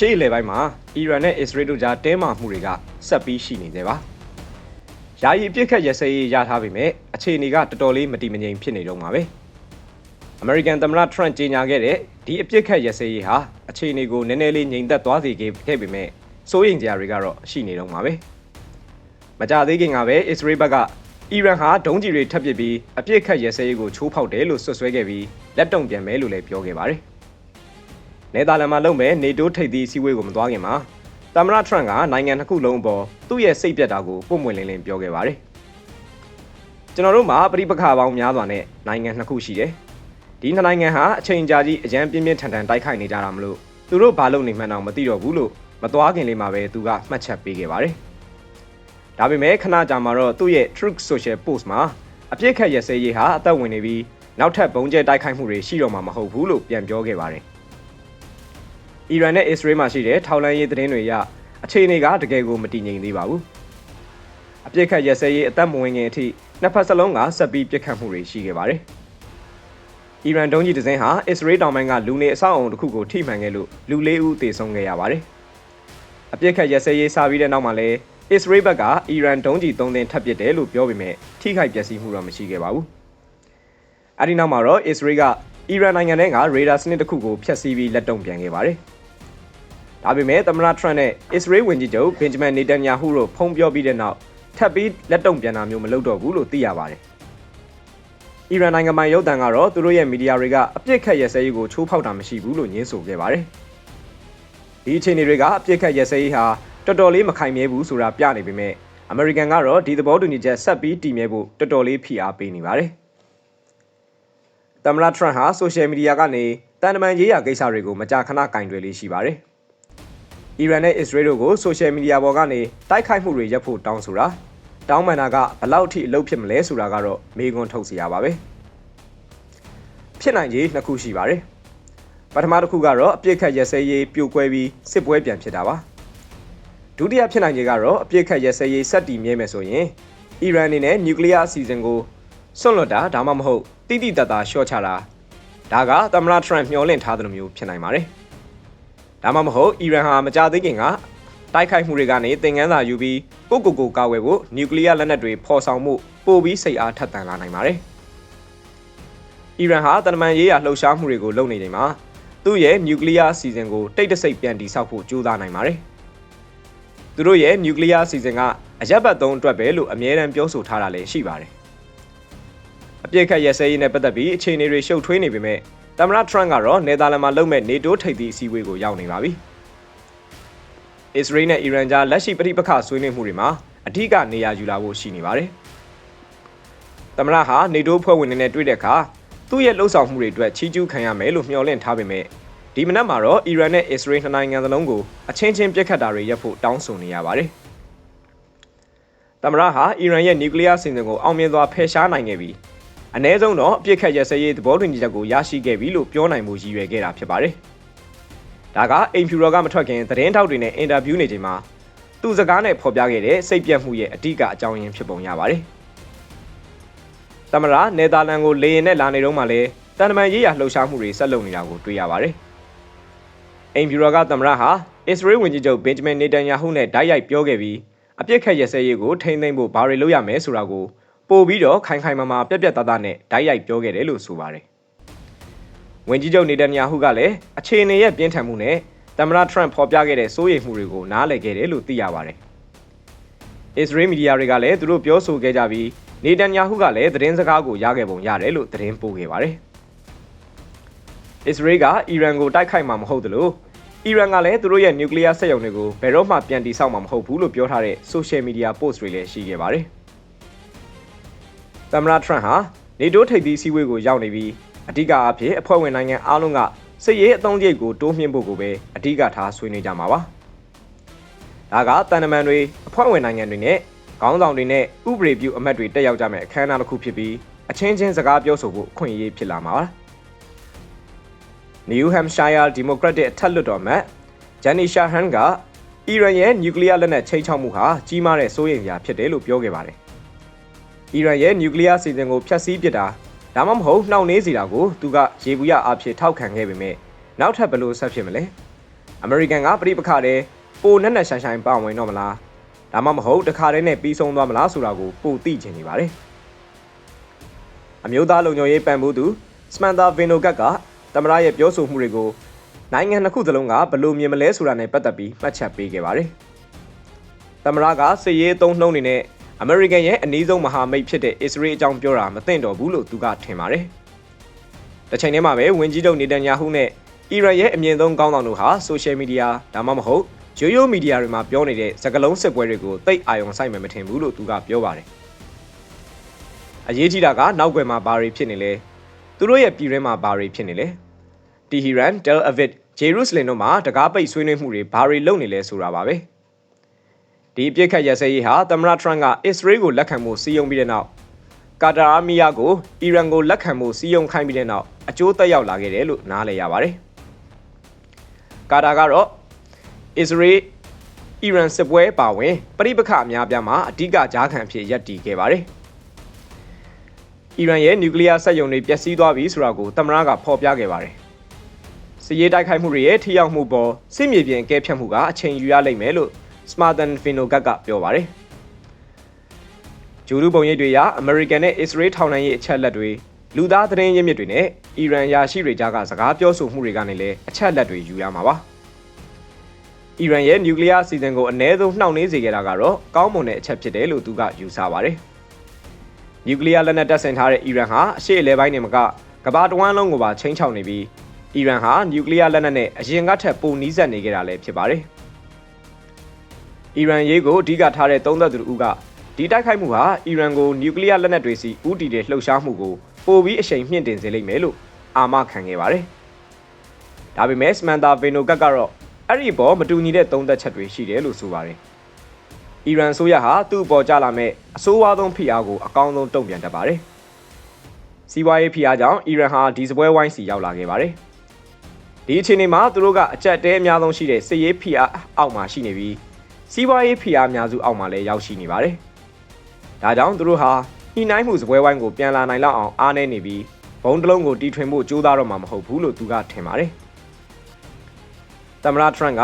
ရှေ့အလယ်ပိုင်းမှာအီရန်နဲ့အစ္စရေးတို့ကြားတင်းမာမှုတွေကဆက်ပြီးရှိနေသေးပါ။ယာယီပြစ်ခတ်ရစဲရေးရထားပေမဲ့အခြေအနေကတော်တော်လေးမတည်မငြိမ်ဖြစ်နေတော့မှာပဲ။ American သမ္မတ Trump ကြေညာခဲ့တဲ့ဒီအပြစ်ခတ်ရစဲရေးဟာအခြေအနေကိုနည်းနည်းလေးငြိမ်သက်သွားစေခဲ့ပေမဲ့စိုးရိမ်ကြတွေကတော့ရှိနေတော့မှာပဲ။မကြသေးခင်ကပဲအစ္စရေးဘက်ကအီရန်ဟာဒုံးကျည်တွေထပ်ပစ်ပြီးအပြစ်ခတ်ရစဲရေးကိုချိုးဖောက်တယ်လို့ဆွဆွဲခဲ့ပြီးလက်တုံပြန်မယ်လို့လည်းပြောခဲ့ပါတယ်။ နယ်သာလန်မှာလုပ်မဲ့နေတိုးထိပ်သီးအစည်းအဝေးကိုမသွားခင်မှာသမ္မတထရန့်ကနိုင်ငံတစ်ခုလုံးအပေါ်သူ့ရဲ့စိတ်ပြတ်တာကိုပုံမှန်လင်းလင်းပြောခဲ့ပါတယ်။ကျွန်တော်တို့မှာပြိပခါပေါင်းများစွာနဲ့နိုင်ငံနှစ်ခုရှိတယ်။ဒီနှစ်နိုင်ငံဟာအချိန်ကြာကြီးအကြမ်းပြင်းပြင်းထန်ထန်တိုက်ခိုက်နေကြတာမလို့သူတို့ဘာလုပ်နေမှန်းတော့မသိတော့ဘူးလို့မသွားခင်လေးမှာပဲသူကမှတ်ချက်ပေးခဲ့ပါတယ်။ဒါပေမဲ့ခဏကြာမှာတော့သူ့ရဲ့ Truth Social Post မှာအပြစ်ခတ်ရစဲရေးဟာအသက်ဝင်နေပြီးနောက်ထပ်ဘုံကျဲတိုက်ခိုက်မှုတွေရှိတော့မှာမဟုတ်ဘူးလို့ပြန်ပြောခဲ့ပါတယ်။ အီရန်နဲ့အစ္စရေးမှာရှိတဲ့ထောက်လန်းရေးသတင်းတွေအရအခြေအနေကတကယ်ကိုမတည်ငြိမ်သေးပါဘူး။အပြစ်ခတ်ရစဲရေးအသက်မဝင်ခင်အထိနှစ်ဖက်စလုံးကဆက်ပြီးပြစ်ခတ်မှုတွေရှိခဲ့ပါတယ်။အီရန်ဒုံးကြီးတစ်စင်းဟာအစ္စရေးတောင်ပိုင်းကလူနေအဆောက်အုံတစ်ခုကိုထိမှန်ခဲ့လို့လူလေးဦးသေဆုံးခဲ့ရပါတယ်။အပြစ်ခတ်ရစဲရေးစပြီးတဲ့နောက်မှာလည်းအစ္စရေးဘက်ကအီရန်ဒုံးကြီး၃သင်းထပ်ပစ်တယ်လို့ပြောပေမဲ့ထိခိုက်ပျက်စီးမှုတော့မရှိခဲ့ပါဘူး။အဲဒီနောက်မှာတော့အစ္စရေးကအီရန်နိုင်ငံထဲကရေဒါစနစ်တစ်ခုကိုဖျက်ဆီးပြီးလက်တုံ့ပြန်ခဲ့ပါတယ်။ ဒါပေမဲ့သမ္မတထရန့်နဲ့အစ္စရေးဝန်ကြီးချုပ်ဘင်ဂျမန်နေတန်ယာဟုတို့ဖုံးပြောပြီးတဲ့နောက်ထပ်ပြီးလက်တုံ့ပြန်တာမျိုးမလုပ်တော့ဘူးလို့သိရပါတယ်။အီရန်နိုင်ငံပိုင်ရုပ်သံကတော့သူတို့ရဲ့မီဒီယာတွေကအပြစ်ခတ်ရစဲရေးကိုချိုးဖောက်တာမရှိဘူးလို့ညင်းဆိုခဲ့ပါတယ်။ဒီအခြေအနေတွေကအပြစ်ခတ်ရစဲရေးဟာတော်တော်လေးမခိုင်မြဲဘူးဆိုတာပြနေပေမဲ့အမေရိကန်ကတော့ဒီသဘောတူညီချက်ဆက်ပြီးတည်မြဲဖို့တော်တော်လေးဖိအားပေးနေပါတယ်။သမ္မတထရန့်ဟာဆိုရှယ်မီဒီယာကနေတန်တမန်ရေးရာကိစ္စတွေကိုမကြာခဏကင်တွယ်လေးရှိပါတယ်။ အီရန်နဲ့အစ္စရေးတို့ကိုဆိုရှယ်မီဒီယာပေါ်ကနေတိုက်ခိုက်မှုတွေရပ်ဖို့တောင်းဆိုတာတောင်းပန်တာကဘလောက်ထိအလုပ်ဖြစ်မလဲဆိုတာကတော့မေးခွန်းထုတ်စရာပါပဲ။ဖြစ်နိုင်ခြေနှစ်ခုရှိပါတယ်။ပထမတစ်ခုကတော့အပြစ်ခတ်ရစဲရေးပြိုကွဲပြီးစစ်ပွဲပြန်ဖြစ်တာပါ။ဒုတိယဖြစ်နိုင်ခြေကတော့အပြစ်ခတ်ရစဲရေးစက်တီမြဲမယ်ဆိုရင်အီရန်အနေနဲ့နျူကလ িয়ার အစီအစဉ်ကိုစွန့်လွတ်တာဒါမှမဟုတ်တိတိတတ်တာရှော့ချတာဒါကသမ္မတထရန့်မျှော်လင့်ထားသလိုမျိုးဖြစ်နိုင်ပါတယ်။ ဒါမှမဟုတ်အီရန်ဟာမကြသေးခင်ကတိုက်ခိုက်မှုတွေကနေသင်ခန်းစာယူပြီးကိုကိုကိုကာဝယ်ဖို့နျူကလ িয়ার လက်နက်တွေဖော်ဆောင်မှုပိုပြီးစိတ်အားထက်သန်လာနိုင်ပါတယ်။အီရန်ဟာတန်တမန်ရေးရာလှုပ်ရှားမှုတွေကိုလုပ်နေချိန်မှာသူ့ရဲ့နျူကလ িয়ার အစီအစဉ်ကိုတိတ်တဆိတ်ပြန်တိစောက်ဖို့ကြိုးစားနိုင်ပါတယ်။သူတို့ရဲ့နျူကလ িয়ার အစီအစဉ်ကအရက်ဘတ်သုံးအတွက်ပဲလို့အမြဲတမ်းပြောဆိုထားတာလည်းရှိပါတယ်။အပြစ်ခတ်ရစဲရေးနဲ့ပတ်သက်ပြီးအခြေအနေတွေရှုပ်ထွေးနေပေမဲ့ သမ္မတထရန့်ကတော့နယ်သာလန်မှာလုပ်မဲ့နေတိုးထိပ်သီးအစည်းအဝေးကိုရောက်နေပါပြီ။အစ္စရေးနဲ့အီရန်ကြားလက်ရှိပြည်ပခဆွေးနွေးမှုတွေမှာအထူးကနေရာယူလာဖို့ရှိနေပါတယ်။သမ္မတဟာနေတိုးဖွဲ့ဝင်တွေနဲ့တွေ့တဲ့အခါသူ့ရဲ့လှုပ်ဆောင်မှုတွေအတွက်ချီးကျူးခံရမယ်လို့မျှော်လင့်ထားပေမဲ့ဒီမနက်မှာတော့အီရန်နဲ့အစ္စရေးနှစ်နိုင်ငံစလုံးကိုအချင်းချင်းပြစ်ခတ်တာတွေရပ်ဖို့တောင်းဆိုနေရပါတယ်။သမ္မတဟာအီရန်ရဲ့နျူကလ িয়ার စီစဉ်ကိုအောင်မြင်စွာဖယ်ရှားနိုင်ခဲ့ပြီး အ ਨੇ ဆုံးတော့အပြစ်ခတ်ရစရေးသဘောတူညီချက်ကိုရရှိခဲ့ပြီလို့ပြောနိုင်မှုရည်ရွယ်ခဲ့တာဖြစ်ပါတယ်။ဒါကအိမ်ဖြူတော်ကမထွက်ခင်သတင်းထောက်တွေနဲ့အင်တာဗျူးနေချိန်မှာသူ့စကားနဲ့ဖော်ပြခဲ့တဲ့စိတ်ပြတ်မှုရဲ့အဓိကအကြောင်းရင်းဖြစ်ပုံရပါတယ်။သမ္မတနယ်သာလန်ကိုလေရင်နဲ့လာနေတော့မှလည်းတန်တမန်ရေးရလှုပ်ရှားမှုတွေဆက်လုပ်နေတာကိုတွေ့ရပါတယ်။အိမ်ဖြူတော်ကသမ္မတဟာအစ္စရေးဝန်ကြီးချုပ်ဘင်ဂျမင်နေတန်ယာဟုနဲ့ဓာတ်ရိုက်ပြောခဲ့ပြီးအပြစ်ခတ်ရစဲရေးကိုထိန်းသိမ်းဖို့ဘာတွေလုပ်ရမလဲဆိုတာကို ပို့ပြီးတော့ခိုင်ခိုင်မာမာပြက်ပြက်သားသားနဲ့ဓာတ်ရိုက်ပြောခဲ့တယ်လို့ဆိုပါတယ်။ဝန်ကြီးချုပ်နေတန်ယာဟုကလည်းအခြေအနေရဲ့ပြင်းထန်မှုနဲ့သမ္မတထရန့်ဖော်ပြခဲ့တဲ့စိုးရိမ်မှုတွေကိုနားလည်ခဲ့တယ်လို့သိရပါတယ်။အစ္စရေးမီဒီယာတွေကလည်းသူတို့ပြောဆိုခဲ့ကြပြီးနေတန်ယာဟုကလည်းသတင်းစကားကိုရခဲ့ပုံရတယ်လို့သတင်းပို့ခဲ့ပါတယ်။အစ္စရေးကအီရန်ကိုတိုက်ခိုက်မှာမဟုတ်သလိုအီရန်ကလည်းသူတို့ရဲ့နျူကလ িয়ার စက်ရုံတွေကိုဘယ်တော့မှပြန်တိစောက်မှာမဟုတ်ဘူးလို့ပြောထားတဲ့ social media post တွေလည်းရှိခဲ့ပါတယ်။ သမ္မတထရန့်ဟာနေတိုးထိပ်သီးစည်းဝေးကိုရောက်နေပြီးအဓိကအဖြစ်အဖွဲ့ဝင်နိုင်ငံအားလုံးကစစ်ရေးအသုံးစရိတ်ကိုတိုးမြှင့်ဖို့ကိုပဲအဓိကထားဆွေးနွေးကြမှာပါ။ဒါကတန်တမန်တွေအဖွဲ့ဝင်နိုင်ငံတွေနဲ့ခေါင်းဆောင်တွေနဲ့ဥပဒေပြုအမတ်တွေတက်ရောက်ကြမယ့်အခမ်းအနားတစ်ခုဖြစ်ပြီးအချင်းချင်းစကားပြောဆိုဖို့အခွင့်အရေးဖြစ်လာမှာပါ။ New Hampshire Democratic အထက်လွှတ်တော်မှဂျန်နီရှာဟန်ကအီရန်ရဲ့နျူကလ িয়ার လက်နက်ချိတ်ချောက်မှုဟာကြီးမားတဲ့စိုးရိမ်စရာဖြစ်တယ်လို့ပြောခဲ့ပါတယ်။ အီရန်ရဲ့နျူကလ িয়ার စီစဉ်ကိုဖျက်ဆီးပစ်တာဒါမှမဟုတ်နှောင့်နှေးစေတာကိုသူကရေဘူးရအဖြစ်ထောက်ခံခဲ့ပေမဲ့နောက်ထပ်ဘယ်လိုဆက်ဖြစ်မလဲ။အမေရိကန်ကပြိပခတဲ့ပိုနဲ့နဲ့ဆိုင်ဆိုင်ပါဝင်တော့မလားဒါမှမဟုတ်တခါတည်းနဲ့ပြီးဆုံးသွားမလားဆိုတာကိုပိုသိချင်နေပါတယ်အမျိုးသားလုံခြုံရေးပံ့ပိုးသူစမန်သာဗင်နိုကတ်ကသမရရဲ့ပြောဆိုမှုတွေကိုနိုင်ငံတစ်ခုသလုံးကဘယ်လိုမြင်မလဲဆိုတာနဲ့ပတ်သက်ပြီးမှတ်ချက်ပေးခဲ့ပါတယ်သမရကစစ်ရေးအုံနှုံးနေတဲ့ အမေရိကန်ရဲ့အနည်းဆုံးမဟာမိတ်ဖြစ်တဲ့အစ္စရေးအကြောင်းပြောတာမသင့်တော်ဘူးလို့သူကထင်ပါတယ်။တစ်ချိန်တည်းမှာပဲဝင်ကြီးချုပ်နေတန်ယာဟုနဲ့အီရန်ရဲ့အမြင့်ဆုံးကောင်းဆောင်တို့ဟာဆိုရှယ်မီဒီယာဒါမှမဟုတ်ရိုးရိုးမီဒီယာတွေမှာပြောနေတဲ့စကားလုံးစစ်ပွဲတွေကိုတိတ်အာရုံစိုက်မယ်မထင်ဘူးလို့သူကပြောပါတယ်။အရေးကြီးတာကနောက်ွယ်မှာဘာတွေဖြစ်နေလဲ။သူတို့ရဲ့ပြည်တွင်းမှာဘာတွေဖြစ်နေလဲ။တီဟီရန်၊ဒဲလ်အဗစ်၊ဂျေရုဆလင်တို့မှာတကားပိတ်ဆွေးနွေးမှုတွေဘာတွေလုပ်နေလဲဆိုတာပါပဲ။ ဒီပြစ်ခတ်ရစဲရေးဟာသမ္မတထရန့်ကအစ္စရေးကိုလက်ခံမှုစီယုံပြီးတဲ့နောက်ကာတာအာမီယာကိုအီရန်ကိုလက်ခံမှုစီယုံခိုင်းပြီးတဲ့နောက်အကျိုးသက်ရောက်လာခဲ့တယ်လို့နားလည်ရပါတယ်။ကာတာကတော့အစ္စရေးအီရန်စစ်ပွဲပါဝင်ပြိပခအများပြားမှာအဓိကကြားခံဖြစ်ရပ်တည်ခဲ့ပါတယ်။အီရန်ရဲ့နျူကလ িয়ার စက်ရုံတွေပျက်စီးသွားပြီဆိုတာကိုသမ္မတကဖော်ပြခဲ့ပါတယ်။စစ်ရေးတိုက်ခိုက်မှုတွေရဲ့ထိရောက်မှုပေါ်စစ်မြေပြင်အကဲဖြတ်မှုကအချိန်ယူရလိမ့်မယ်လို့ စမာတန်ဖီနိုကတ်ကပြောပါတယ်ဂျူရူပုံရိပ်တွေရအမေရိကန်နဲ့အစ္စရေးထောင်နှံရေးအချက်လက်တွေလူသားသတင်းရင်းမြစ်တွေနဲ့အီရန်ရာရှိတွေကြားကစကားပြောဆိုမှုတွေကနေလည်းအချက်လက်တွေယူရမှာပါအီရန်ရဲ့နျူကလ িয়ার အစီအစဉ်ကိုအ ਨੇ ဆုံးနှောင့်နှေးစေခဲ့တာကတော့ကောင်းမွန်တဲ့အချက်ဖြစ်တယ်လို့သူကယူဆပါတယ်နျူကလ িয়ার လက်နက်တပ်ဆင်ထားတဲ့အီရန်ဟာအရှေ့အလဲပိုင်းနေမကကမ္ဘာတဝန်းလုံးကိုပါချိန်ချောက်နေပြီးအီရန်ဟာနျူကလ িয়ার လက်နက်နဲ့အရင်ကထက်ပိုနီးစပ်နေကြတာလည်းဖြစ်ပါတယ်။ အီရန်ရေးကိုအဓိကထားတဲ့သုံးသက်သူတို့ကဒီတိုက်ခိုက်မှုဟာအီရန်ကိုနျူကလ িয়ার လက်နက်တွေစီဦးတည်တဲ့လှုပ်ရှားမှုကိုပိုပြီးအရှိန်မြင့်တင်စေလိမ့်မယ်လို့အာမခံခဲ့ပါတယ်။ဒါပေမဲ့စမန်တာဗေနိုကတ်ကတော့အဲ့ဒီပေါ်မတူညီတဲ့သုံးသက်ချက်တွေရှိတယ်လို့ဆိုပါတယ်။အီရန်ဆိုရဟာသူ့အပေါ်ကြလာမဲ့အဆိုးဝါးဆုံးဖိအားကိုအကောင်းဆုံးတုံ့ပြန်တတ်ပါတယ်။စီးပွားရေးဖိအားကြောင့်အီရန်ဟာဒီစပွဲဝိုင်းစီရောက်လာခဲ့ပါတယ်။ဒီအခြေအနေမှာသူတို့ကအကြက်တဲအများဆုံးရှိတဲ့စစ်ရေးဖိအားအောက်မှာရှိနေပြီး စီးပွားရေးဖိအားများစုအောက်မှာလည်းရောက်ရှိနေပါတယ်။ဒါကြောင့်သူတို့ဟာညှိနှိုင်းမှုစပွဲဝိုင်းကိုပြန်လာနိုင်လောက်အောင်အားနည်းနေပြီးဘုံတလုံးကိုတီထွင်ဖို့ကြိုးစားတော့မှာမဟုတ်ဘူးလို့သူကထင်ပါတယ်။သမ္မတထရန့်က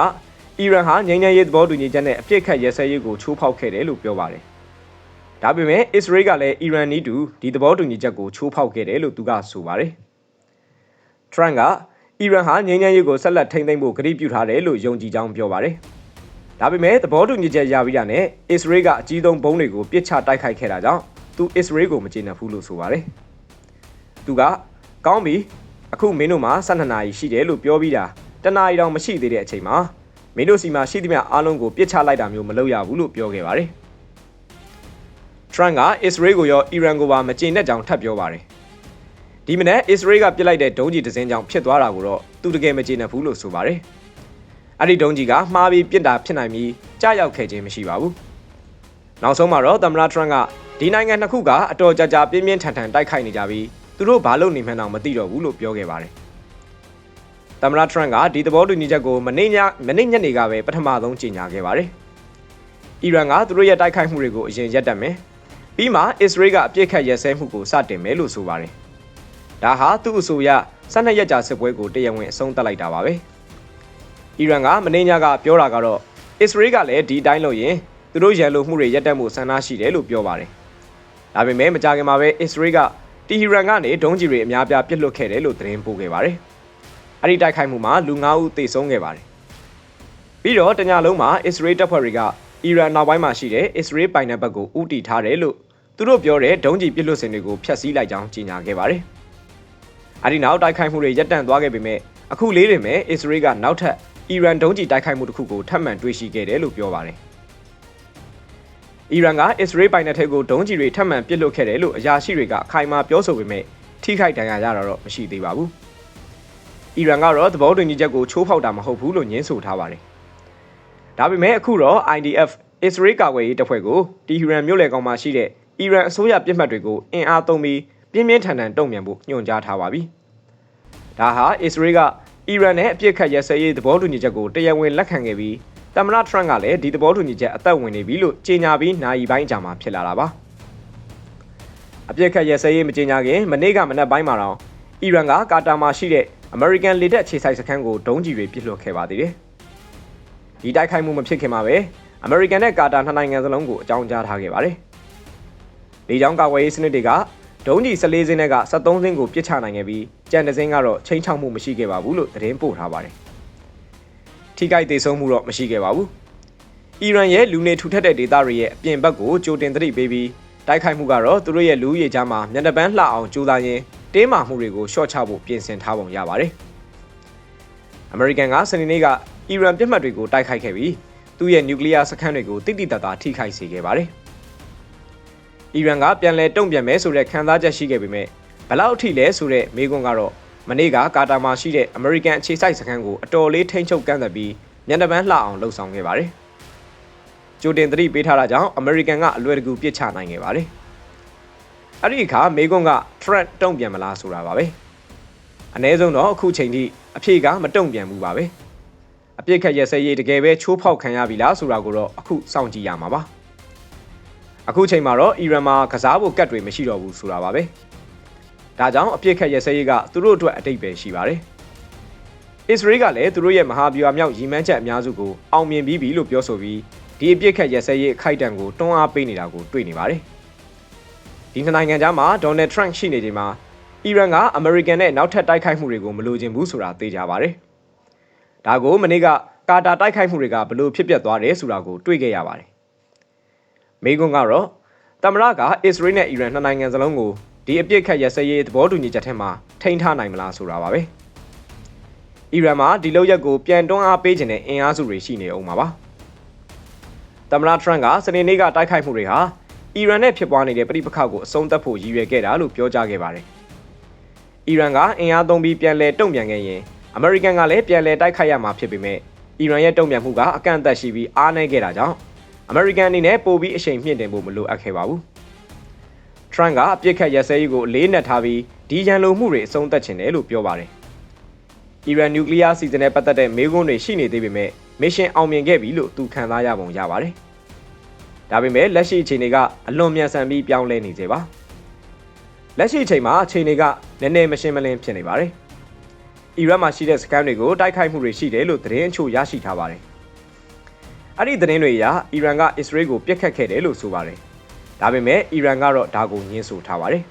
အီရန်ဟာငြိမ်းချမ်းရေးသဘောတူညီချက်နဲ့အပြစ်ခတ်ရဲစဲရေးကိုချိုးဖောက်ခဲ့တယ်လို့ပြောပါတယ်။ဒါပေမဲ့အစ္စရေးကလည်းအီရန်နီးတူဒီသဘောတူညီချက်ကိုချိုးဖောက်ခဲ့တယ်လို့သူကဆိုပါတယ်။ထရန့်ကအီရန်ဟာငြိမ်းချမ်းရေးကိုဆက်လက်ထိန်းသိမ်းဖို့ကတိပြုထားတယ်လို့ယုံကြည်ကြောင်းပြောပါတယ်။ ဒါပေမဲ့သဘောတူညီချက်ရပြီးတာနဲ့အစ္စရေးကအကြီးဆုံးဘုံတွေကိုပစ်ချတိုက်ခိုက်ခဲ့တာကြောင့်သူအစ္စရေးကိုမကျေနပ်ဘူးလို့ဆိုပါတယ်။သူကကောင်းပြီအခုမင်းတို့မှာ12နာရီရှိတယ်လို့ပြောပြီးတာတနာရီတောင်မရှိသေးတဲ့အချိန်မှာမင်းတို့စီမှာရှိသမျှအားလုံးကိုပစ်ချလိုက်တာမျိုးမလုပ်ရဘူးလို့ပြောခဲ့ပါတယ်။ထရန့်ကအစ္စရေးကိုရောအီရန်ကိုပါမကျေနပ်ကြောင်ထပ်ပြောပါတယ်။ဒီမနေ့အစ္စရေးကပစ်လိုက်တဲ့ဒုံးကျည်တစ်စင်းကြောင့်ဖြစ်သွားတာကိုတော့သူတကယ်မကျေနပ်ဘူးလို့ဆိုပါတယ်။ အဲ့ဒီဒုံးကြီးကမှားပြီးပြစ်တာဖြစ်နိုင်ပြီးကြားရောက်ခဲ့ခြင်းမရှိပါဘူးနောက်ဆုံးမှာတော့သမ္မတထရန့်ကဒီနိုင်ငံနှစ်ခုကအတော်ကြာကြာပြင်းပြင်းထန်ထန်တိုက်ခိုက်နေကြပြီးသူတို့ဘာလို့နေမှန်းတော့မသိတော့ဘူးလို့ပြောခဲ့ပါတယ်သမ္မတထရန့်ကဒီသဘောတူညီချက်ကိုမနေ့ညမနေ့ညနေကပဲပထမဆုံးကြေညာခဲ့ပါတယ်အီရန်ကသူတို့ရဲ့တိုက်ခိုက်မှုတွေကိုအရင်ရပ်တန့်မယ်ပြီးမှအစ္စရေးကအပြစ်ခတ်ရဲစဲမှုကိုစတင်မယ်လို့ဆိုပါတယ်ဒါဟာသူ့အဆိုအရ12ရက်ကြာစစ်ပွဲကိုတရားဝင်အဆုံးသတ်လိုက်တာပါပဲ။ အီရန်ကမင်းညကပြောတာကတော့အစ္စရေးကလည်းဒီတိုင်းလို့ရင်သူတို့ရန်လိုမှုတွေရပ်တန့်မှုဆန္ဒရှိတယ်လို့ပြောပါတယ်။ဒါပေမဲ့မကြခင်မှာပဲအစ္စရေးကတီဟီရန်ကနေဒုံးကျည်တွေအများပြားပစ်လွတ်ခဲ့တယ်လို့သတင်းပို့ခဲ့ပါတယ်။အဲ့ဒီတိုက်ခိုက်မှုမှာလူ9ဦးသေဆုံးခဲ့ပါတယ်။ပြီးတော့တညလုံးမှာအစ္စရေးတပ်ဖွဲ့တွေကအီရန်နောက်ပိုင်းမှာရှိတဲ့အစ္စရေးပိုင်နယ်ဘက်ကိုဦးတည်ထားတယ်လို့သူတို့ပြောတဲ့ဒုံးကျည်ပစ်လွတ်စင်တွေကိုဖျက်ဆီးလိုက်ကြောင်းကြေညာခဲ့ပါတယ်။အဲဒီနောက်တိုက်ခိုက်မှုတွေရပ်တန့်သွားခဲ့ပေမဲ့အခုလေးတွင်ပဲအစ္စရေးကနောက်ထပ် အီရန်ဒုံးကျည်တိုက်ခိုက်မှုတစ်ခုကိုထပ်မံတွေ့ရှိခဲ့တယ်လို့ပြောပါတယ်။အီရန်ကအစ္စရေးပိုင်နက်ထဲကိုဒုံးကျည်တွေထပ်မံပစ်လွှတ်ခဲ့တယ်လို့အရာရှိတွေကအခိုင်အမာပြောဆိုပေမဲ့ထိခိုက်ဒဏ်ရာရတာတော့မရှိသေးပါဘူး။အီရန်ကတော့သဘောတူညီချက်ကိုချိုးဖောက်တာမဟုတ်ဘူးလို့ညင်းဆိုထားပါတယ်။ဒါပေမဲ့အခုတော့ IDF အစ္စရေးကာကွယ်ရေးတပ်ဖွဲ့ကိုတီဟီရန်မြို့လယ်ကောင်မှာရှိတဲ့အီရန်အစိုးရပြစ်မှတ်တွေကိုအင်အားသုံးပြီးပြင်းပြင်းထန်ထန်တုံ့ပြန်ဖို့ညွှန်ကြားထားပါပြီ။ဒါဟာအစ္စရေးက အီရန်နဲ့အပြစ်ခတ်ရစဲရေးသဘောတူညီချက်ကိုတရားဝင်လက်ခံခဲ့ပြီးသမ္မတထရန့်ကလည်းဒီသဘောတူညီချက်အသက်ဝင်နေပြီလို့ကြေညာပြီးနိုင်ပိုင်းကြာမှာဖြစ်လာတာပါအပြစ်ခတ်ရစဲရေးမကြေညာခင်မနေ့ကမနက်ပိုင်းမှာတော့အီရန်ကကာတာမှာရှိတဲ့အမေရိကန်လေတပ်ခြေဆိုင်စခန်းကိုဒုံးကျည်တွေပစ်လွှတ်ခဲ့ပါသေးတယ်ဒီတိုက်ခိုက်မှုမဖြစ်ခင်မှာပဲအမေရိကန်နဲ့ကာတာနှစ်နိုင်ငံစလုံးကိုအကြောင်းကြားထားခဲ့ပါတယ်။လေကြောင်းကာကွယ်ရေးစနစ်တွေက ဒုံးကြီး14စင်းနဲ့က73စင်းကိုပစ်ချနိုင်ခဲ့ပြီးကြံတစ်စင်းကတော့ချိန်ချောက်မှုမရှိခဲ့ပါဘူးလို့သတင်းပို့ထားပါတယ်။ထိခိုက်ဒေဆုံးမှုတော့မရှိခဲ့ပါဘူး။အီရန်ရဲ့လူနေထူထပ်တဲ့ဒေသတွေရဲ့အပြင်ဘက်ကိုကြိုတင်သတိပေးပြီးတိုက်ခိုက်မှုကတော့သူတို့ရဲ့လူဦးရေကြားမှာမျက်နှာပန်းလှအောင်ကြိုးစားရင်းတင်းမာမှုတွေကိုရှော့ချဖို့ပြင်ဆင်ထားပုံရပါတယ်။အမေရိကန်ကစနေနေ့ကအီရန်ပြစ်မှတ်တွေကိုတိုက်ခိုက်ခဲ့ပြီးသူ့ရဲ့နျူကလ িয়ার စခန်းတွေကိုတိတိတတ်တာထိခိုက်စေခဲ့ပါတယ်။ အီရန်ကပြန်လည်တုံ့ပြန်မယ်ဆိုတဲ့ခံစားချက်ရှိခဲ့ပေမဲ့ဘလောက်အထိလဲဆိုတဲ့မေးခွန်းကတော့မနေ့ကကာတာမှာရှိတဲ့အမေရိကန်အခြေစိုက်စခန်းကိုအတော်လေးထိန်းချုပ်ကန့်သက်ပြီးမျက်နှာပန်းလှအောင်လှုပ်ဆောင်ခဲ့ပါတယ်။ကြိုတင်သတိပေးထားတာကြောင့်အမေရိကန်ကအလွယ်တကူပစ်ချနိုင်ခဲ့ပါတယ်။အဲ့ဒီအခါမေးခွန်းက Trump တုံ့ပြန်မလားဆိုတာပါပဲ။အ ਨੇ ဆုံးတော့အခုချိန်ထိအဖြေကမတုံ့ပြန်ဘူးပါပဲ။အပြစ်ခတ်ရက်စဲရေးတကယ်ပဲချိုးဖောက်ခံရပြီလားဆိုတာကိုတော့အခုစောင့်ကြည့်ရမှာပါ။ အခုချိန်မှာတော့အီရန်မှာကစားဖို့ကတ်တွေမရှိတော့ဘူးဆိုတာပါပဲ။ဒါကြောင့်အပြစ်ခတ်ရက်စဲရေးကသူတို့အတွက်အတိတ်ပဲရှိပါတယ်။အစ္စရေးကလည်းသူတို့ရဲ့မဟာဗျူဟာမြောက်ရည်မှန်းချက်အများစုကိုအောင်မြင်ပြီးပြီလို့ပြောဆိုပြီးဒီအပြစ်ခတ်ရက်စဲရေးအခိုက်အတန့်ကိုတွန်းအားပေးနေတာကိုတွေ့နေပါတယ်။ဒီနှစ်နိုင်ငံကြားမှာဒေါ်နယ်ထရန့်ရှိနေချိန်မှာအီရန်ကအမေရိကန်နဲ့နောက်ထပ်တိုက်ခိုက်မှုတွေကိုမလိုချင်ဘူးဆိုတာသိကြပါတယ်။ဒါကိုမနေ့ကကာတာတိုက်ခိုက်မှုတွေကဘလို့ဖြစ်ပျက်သွားတယ်ဆိုတာကိုတွေ့ခဲ့ရပါတယ်။ မေကွန်းကတော့တမရကအစ္စရေးနဲ့အီရန်နှစ်နိုင်ငံစလုံးကိုဒီအပြစ်ခတ်ရစရေးသဘောတူညီချက်ထဲမှာထိန်းထားနိုင်မလားဆိုတာပါပဲ။အီရန်မှာဒီလောက်ရက်ကိုပြန်တွန်းအားပေးခြင်းနဲ့အင်အားစုတွေရှိနေအောင်ပါပါ။တမရထရန့်ကစနေနေ့ကတိုက်ခိုက်မှုတွေဟာအီရန်နဲ့ဖြစ်ပွားနေတဲ့ပြည်ပခါကိုအဆုံးသတ်ဖို့ရည်ရွယ်ခဲ့တာလို့ပြောကြားခဲ့ပါတယ်။အီရန်ကအင်အားသုံးပြီးပြန်လည်တုံ့ပြန်ခဲ့ရင်အမေရိကန်ကလည်းပြန်လည်တိုက်ခိုက်ရမှာဖြစ်ပေမဲ့အီရန်ရဲ့တုံ့ပြန်မှုကအကန့်အသတ်ရှိပြီးအားနည်းခဲ့တာကြောင့် အမေရိကန်အနေနဲ့ပိုပြီးအချိန်မြင့်တင်ဖို့မလိုအပ်ခဲ့ပါဘူး။ Trump ကအပြစ်ခတ်ရက်စဲရေးကိုအလေးနက်ထားပြီးဒီရန်လိုမှုတွေအဆုံးသတ်ခြင်းတယ်လို့ပြောပါတယ်။အီရန်နျူကလ িয়ার စီဇန်နဲ့ပတ်သက်တဲ့မေးခွန်းတွေရှိနေသေးပေမဲ့မစ်ရှင်အောင်မြင်ခဲ့ပြီလို့သူခံစားရပုံရပါတယ်။ဒါပေမဲ့လက်ရှိအခြေအနေကအလွန်မြန်ဆန်ပြီးပြောင်းလဲနေသေးပါ။လက်ရှိအချိန်မှာအခြေအနေကနည်းနည်းမရှင်းမလင်းဖြစ်နေပါတယ်။အီရတ်မှာရှိတဲ့စကန်တွေကိုတိုက်ခိုက်မှုတွေရှိတယ်လို့သတင်းအချို့ရရှိထားပါတယ်။ အဲ့ဒီသတင်းတွေအရအီရန်ကအစ္စရေးကိုပြစ်ခတ်ခဲ့တယ်လို့ဆိုပါတယ်။ဒါပေမဲ့အီရန်ကတော့ဒါကိုညှင်းဆိုထားပါတယ်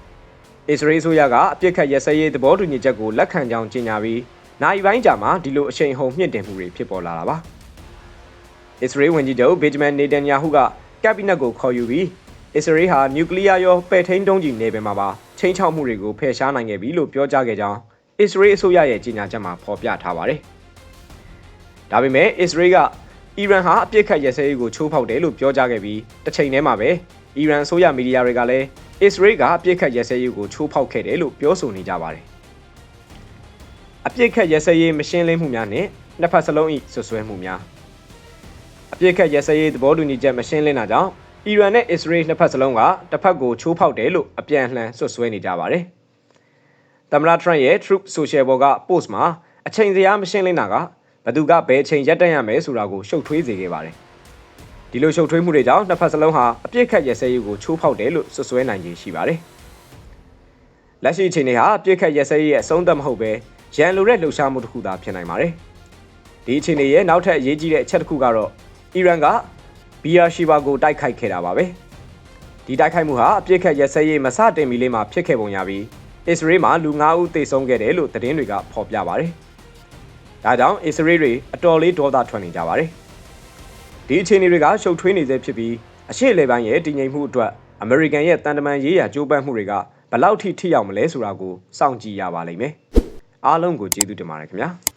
။အစ္စရေးဆိုရကအပြစ်ခတ်ရစရေးသဘောတူညီချက်ကိုလက်ခံကြောင်းကြေညာပြီးနိုင်ပိုင်းကြာမှာဒီလိုအချိန်ဟုန်မြင့်တင်မှုတွေဖြစ်ပေါ်လာတာပါ။အစ္စရေးဝန်ကြီးချုပ်ဘေဂျမန်နေတန်ယာဟုကကက်ဘိနက်ကိုခေါ်ယူပြီးအစ္စရေးဟာနျူကလ িয়ার ရောပဲ့ထိန်းတုံးကြီးနေပင်မှာပါချိန်ချောက်မှုတွေကိုဖယ်ရှားနိုင်ခဲ့ပြီလို့ပြောကြားခဲ့ကြောင်းအစ္စရေးအစိုးရရဲ့ကြေညာချက်မှာဖော်ပြထားပါတယ်။ဒါပေမဲ့အစ္စရေးက အီရန်ဟာအပြစ်ခတ်ရစရေးကိုချိုးဖောက်တယ်လို့ပြောကြားခဲ့ပြီးတစ်ချိန်တည်းမှာပဲအီရန်အစိုးရမီဒီယာတွေကလည်းအစ္စရေးကအပြစ်ခတ်ရစရေးကိုချိုးဖောက်ခဲ့တယ်လို့ပြောဆိုနေကြပါတယ်။အပြစ်ခတ်ရစရေးမရှင်းလင်းမှုများနဲ့နှစ်ဖက်စလုံး၏ဆွဆွဲမှုများအပြစ်ခတ်ရစရေးသဘောတူညီချက်မရှင်းလင်းတာကြောင့်အီရန်နဲ့အစ္စရေးနှစ်ဖက်စလုံးကတစ်ဖက်ကိုချိုးဖောက်တယ်လို့အပြန်အလှန်ဆွဆွဲနေကြပါတယ်။သမ္မတထရန့်ရဲ့ Truth Social ပေါ်က post မှာအချိန်စရာမရှင်းလင်းတာက ဘသူကဘယ်အချိန်ရက်တန့်ရမယ်ဆိုတာကိုရှုပ်ထွေးစေခဲ့ပါတယ်။ဒီလိုရှုပ်ထွေးမှုတွေကြောင့်နှစ်ဖက်စလုံးဟာအပြစ်ခတ်ရစဲရေးကိုချိုးဖောက်တယ်လို့ဆွဆွဲနိုင်ခြင်းရှိပါတယ်။လက်ရှိအချိန်တွေဟာအပြစ်ခတ်ရစဲရေးရဲ့အဆုံးသတ်မဟုတ်ပဲရန်လိုတဲ့လှုပ်ရှားမှုတစ်ခုသာဖြစ်နိုင်ပါတယ်။ဒီအချိန်တွေရဲ့နောက်ထပ်အရေးကြီးတဲ့အချက်တစ်ခုကတော့အီရန်ကဘီယာရှီဘာကိုတိုက်ခိုက်ခဲ့တာပါပဲ။ဒီတိုက်ခိုက်မှုဟာအပြစ်ခတ်ရစဲရေးမစတင်မီလေးမှာဖြစ်ခဲ့ပုံရပြီးအစ္စရေးမှာလူ9ဦးသေဆုံးခဲ့တယ်လို့သတင်းတွေကဖော်ပြပါတယ်။ ဒါကြောင့်အစ္စရေးတွေအတော်လေးဒေါသထွက်နေကြပါတယ်။ဒီအခြေအနေတွေကရှုပ်ထွေးနေသေးဖြစ်ပြီးအရှေ့လေပိုင်းရဲ့တည်ငြိမ်မှုအတွက်အမေရိကန်ရဲ့တန်တမန်ရေးရာကြိုးပမ်းမှုတွေကဘလောက်ထိထိရောက်မလဲဆိုတာကိုစောင့်ကြည့်ရပါလိမ့်မယ်။အားလုံးကိုကျေးဇူးတင်ပါတယ်ခင်ဗျာ။